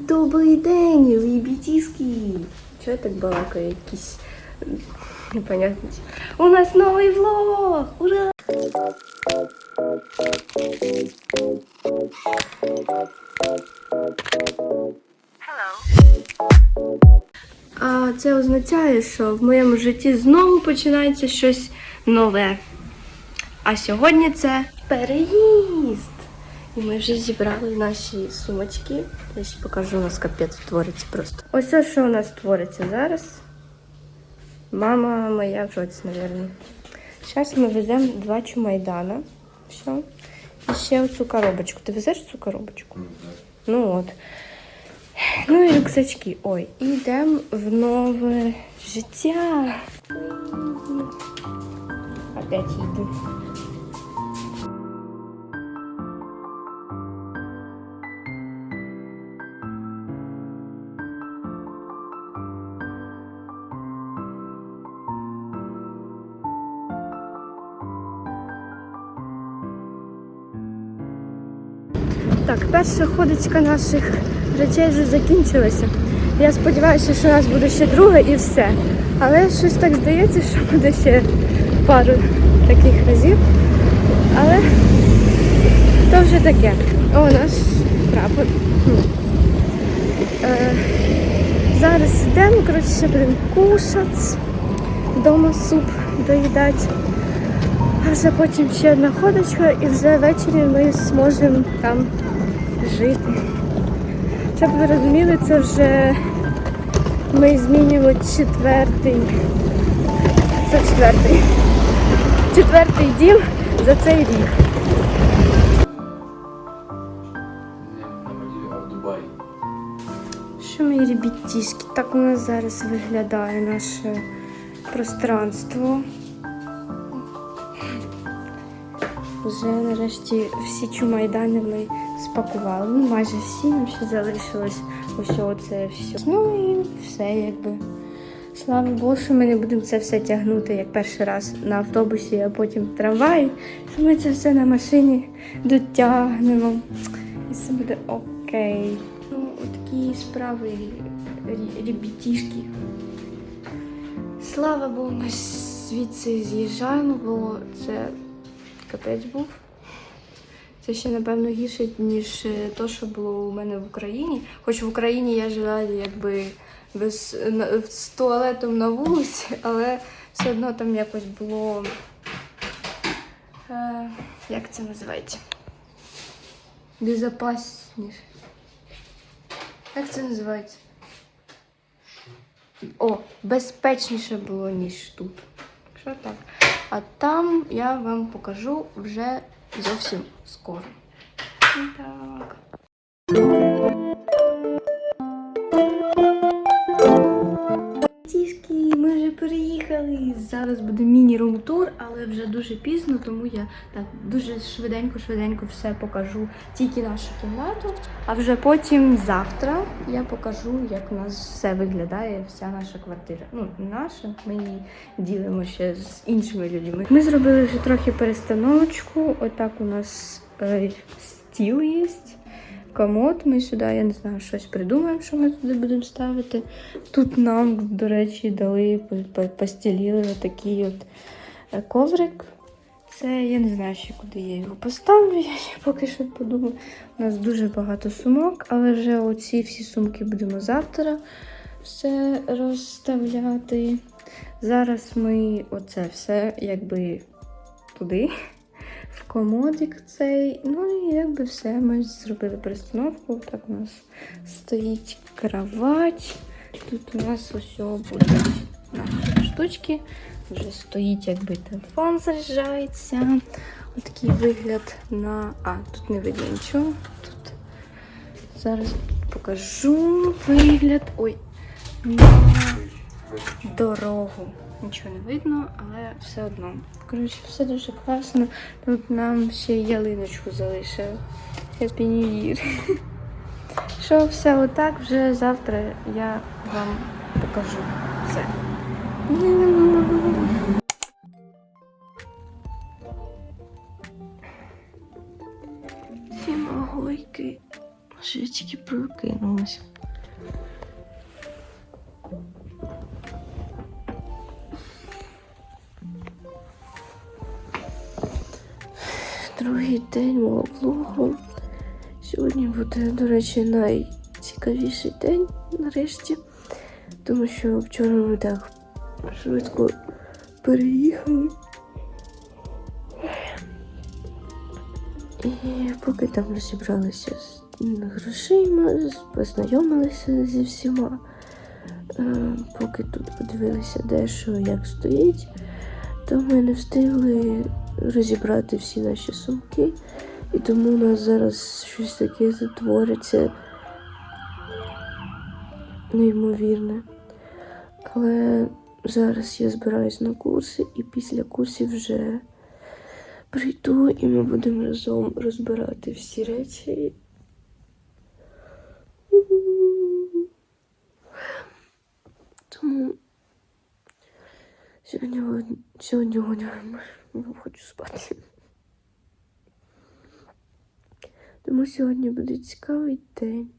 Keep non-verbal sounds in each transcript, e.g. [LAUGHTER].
Добрий день, ребятиски! Чого я так балакаю? Якісь м, непонятні. У нас новий влог! Ура! А це означає, що в моєму житті знову починається щось нове. А сьогодні це переїзд. І ми вже зібрали наші сумочки. Я ще покажу, у нас капець твориться просто. Ось це, що у нас твориться зараз. Мама моя в шоці, мабуть. Зараз ми веземо два чумайдана. Все. І ще оцю коробочку. Ти везеш цю коробочку? Ну от. Ну і рюкзачки. Ой, і йдемо в нове життя. Опять їду. Перша ходочка наших речей вже закінчилася. Я сподіваюся, що у нас буде ще друга і все. Але щось так здається, що буде ще пару таких разів. Але то вже таке. О, наш прапор. Е, зараз йдемо, коротше, будемо кушати. Вдома суп доїдати. А вже потім ще одна ходочка і вже ввечері ми зможемо там жити. Щоб ви розуміли, це вже ми змінюємо четвертий. Це четвертий. Четвертий дім за цей рік. Що мої ребятішки, так у нас зараз виглядає наше пространство. Вже нарешті всі чумайдани ми спакували. Ну, майже всі нам ще залишилось ось оце все. Ну і все якби. Слава Богу, що ми не будемо це все тягнути як перший раз на автобусі, а потім в трамваї. Що ми це все на машині дотягнемо. І все буде окей. Ну, такі справи, ребятішки. Слава Богу, ми звідси з'їжджаємо, бо це капець був. Це ще, напевно, гірше, ніж е, то, що було у мене в Україні. Хоч в Україні я жила якби без, з туалетом на вулиці, [LAUGHS] але все одно там якось було. Е, як це називається? Безопасніше. Як це називається? О, безпечніше було, ніж тут. Що так? А там я вам покажу вже зовсім скоро. Так. Переїхали. Зараз буде міні-рум-тур, але вже дуже пізно, тому я так дуже швиденько-швиденько все покажу тільки нашу кімнату. А вже потім завтра я покажу, як у нас все виглядає, вся наша квартира. Ну, наша, ми її ділимо ще з іншими людьми. Ми зробили вже трохи перестановочку. Отак у нас е, стіл є. Комод, ми сюди, я не знаю, щось придумаємо, що ми туди будемо ставити. Тут нам, до речі, дали, по- по- такий от е, коврик. Це я не знаю, ще куди я його поставлю. [LAUGHS] Я ще поки що подумаю. У нас дуже багато сумок, але вже оці всі сумки будемо завтра все розставляти. Зараз ми оце все якби туди, комодик цей. Ну і якби все. Ми зробили перестановку. Так у нас стоїть кровать. Тут у нас усе будуть наші штучки. Вже стоїть, якби телефон заряджається. Отакий вигляд на. А, тут не видно нічого. Тут зараз покажу вигляд. Ой, на дорогу. Нічого не видно, але все одно. Коротше, все дуже класно. Тут нам ще ялиночку залишили. Happy New Year. [LAUGHS] Що все отак, вже завтра я вам покажу все. Всі могойки Боже, я тільки прокинулась. Другий день мого влогу. Сьогодні буде, до речі, найцікавіший день нарешті. Тому що вчора ми так швидко переїхали. І поки там розібралися з грошима, познайомилися зі всіма, е, поки тут подивилися де що як стоїть, то ми не встигли розібрати всі наші сумки. І тому у нас зараз щось таке затвориться неймовірне. Але зараз я збираюсь на курси, і після курсів вже прийду і ми будемо разом розбирати всі речі. Тому сьогодні, сьогодні я хочу спати. Тому сьогодні буде цікавий день.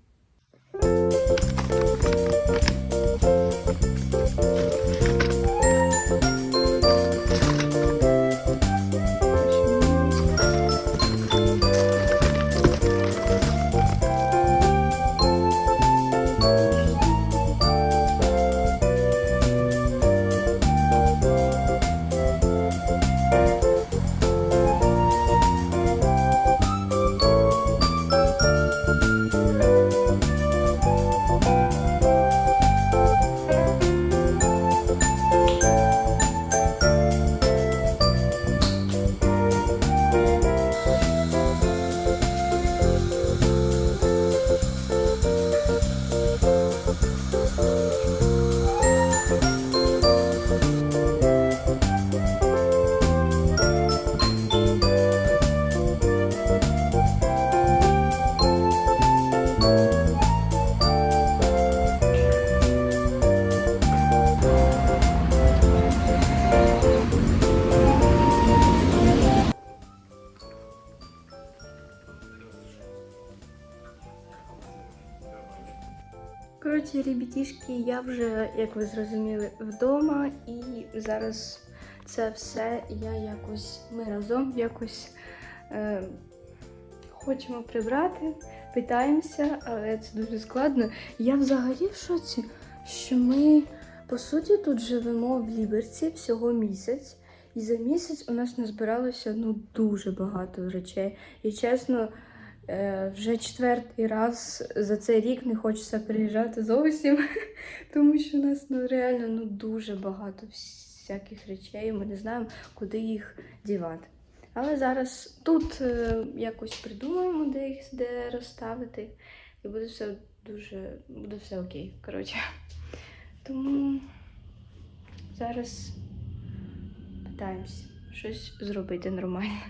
Ребятішки, я вже, як ви зрозуміли, вдома, і зараз це все я якось, ми разом якось е, хочемо прибрати, питаємося, але це дуже складно. Я взагалі в шоці, що ми, по суті, тут живемо в Ліберці всього місяць. І за місяць у нас назбиралося ну, дуже багато речей. І чесно, Вже четвертий раз за цей рік не хочеться приїжджати зовсім, [LAUGHS] тому що у нас ну, реально ну, дуже багато всяких речей, ми не знаємо, куди їх дівати. Але зараз тут е, якось придумаємо, де їх де розставити, і буде все дуже буде все окей. Коротше. Тому зараз питаємось щось зробити нормально.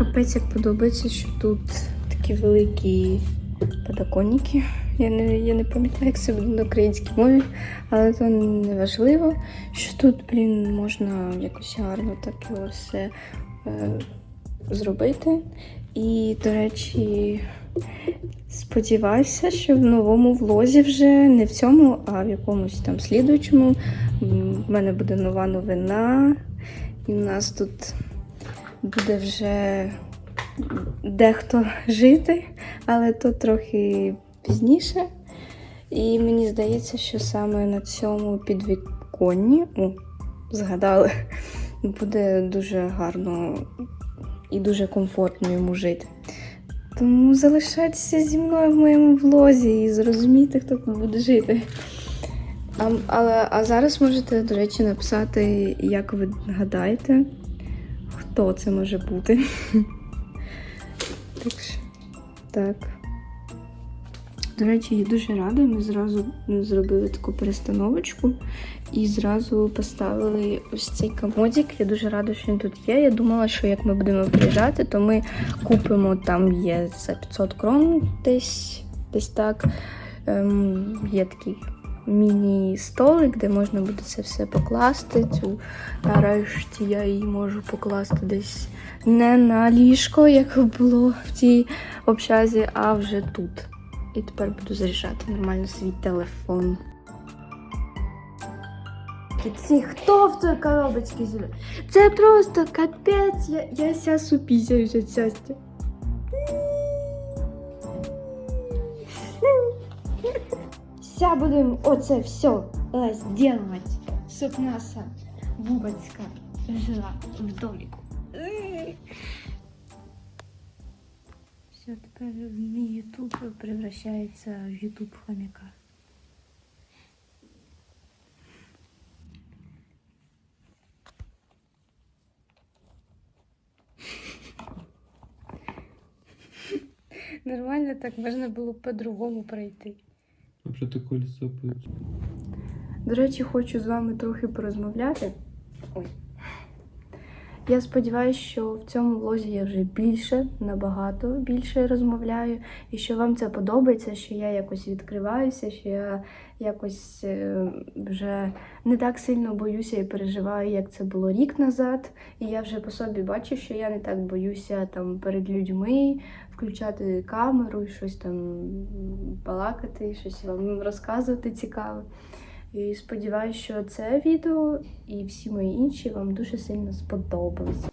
Капець як подобається, що тут такі великі подоконники. Я не, я не пам'ятаю, як це буде на українській мові, але це не важливо, що тут, блін, можна якось гарно так його все е, зробити. І, до речі, сподіваюся, що в новому влозі вже не в цьому, а в якомусь там слідуючому. В мене буде нова новина. І в нас тут буде вже дехто жити, але то трохи пізніше. І мені здається, що саме на цьому підвіконні, о, згадали, буде дуже гарно і дуже комфортно йому жити. Тому залишайтеся зі мною в моєму влозі і зрозумійте, хто тут буде жити. А, але, а зараз можете, до речі, написати, як ви гадаєте, хто це може бути. Так так. До речі, я дуже рада. Ми зразу зробили таку перестановочку і зразу поставили ось цей комодик. Я дуже рада, що він тут є. Я думала, що як ми будемо приїжджати, то ми купимо там є за 500 крон десь, десь так. Ем, є такий міні-столик, де можна буде це все покласти. Цю нарешті я її можу покласти десь не на ліжко, як було в тій общазі, а вже тут. І тепер буду заряджати нормально свій телефон. Ці, хто в той коробочці живе? Це просто капець, я, я ся супісяюсь від щастя. Ся будемо оце все зробити, щоб наша бубочка жила в домику. Все, тепер мій ютуб превращається в ютуб хомяка. Нормально так можна було б по-другому пройти. Що ти? До речі, хочу з вами трохи порозмовляти. Ой. Я сподіваюся, що в цьому влозі я вже більше, набагато більше розмовляю, і що вам це подобається, що я якось відкриваюся, що я якось е, вже не так сильно боюся і переживаю, як це було рік назад. І я вже по собі бачу, що я не так боюся там перед людьми включати камеру і щось там балакати, щось вам розказувати цікаве. І сподіваюся, що це відео і всі мої інші вам дуже сильно сподобалися.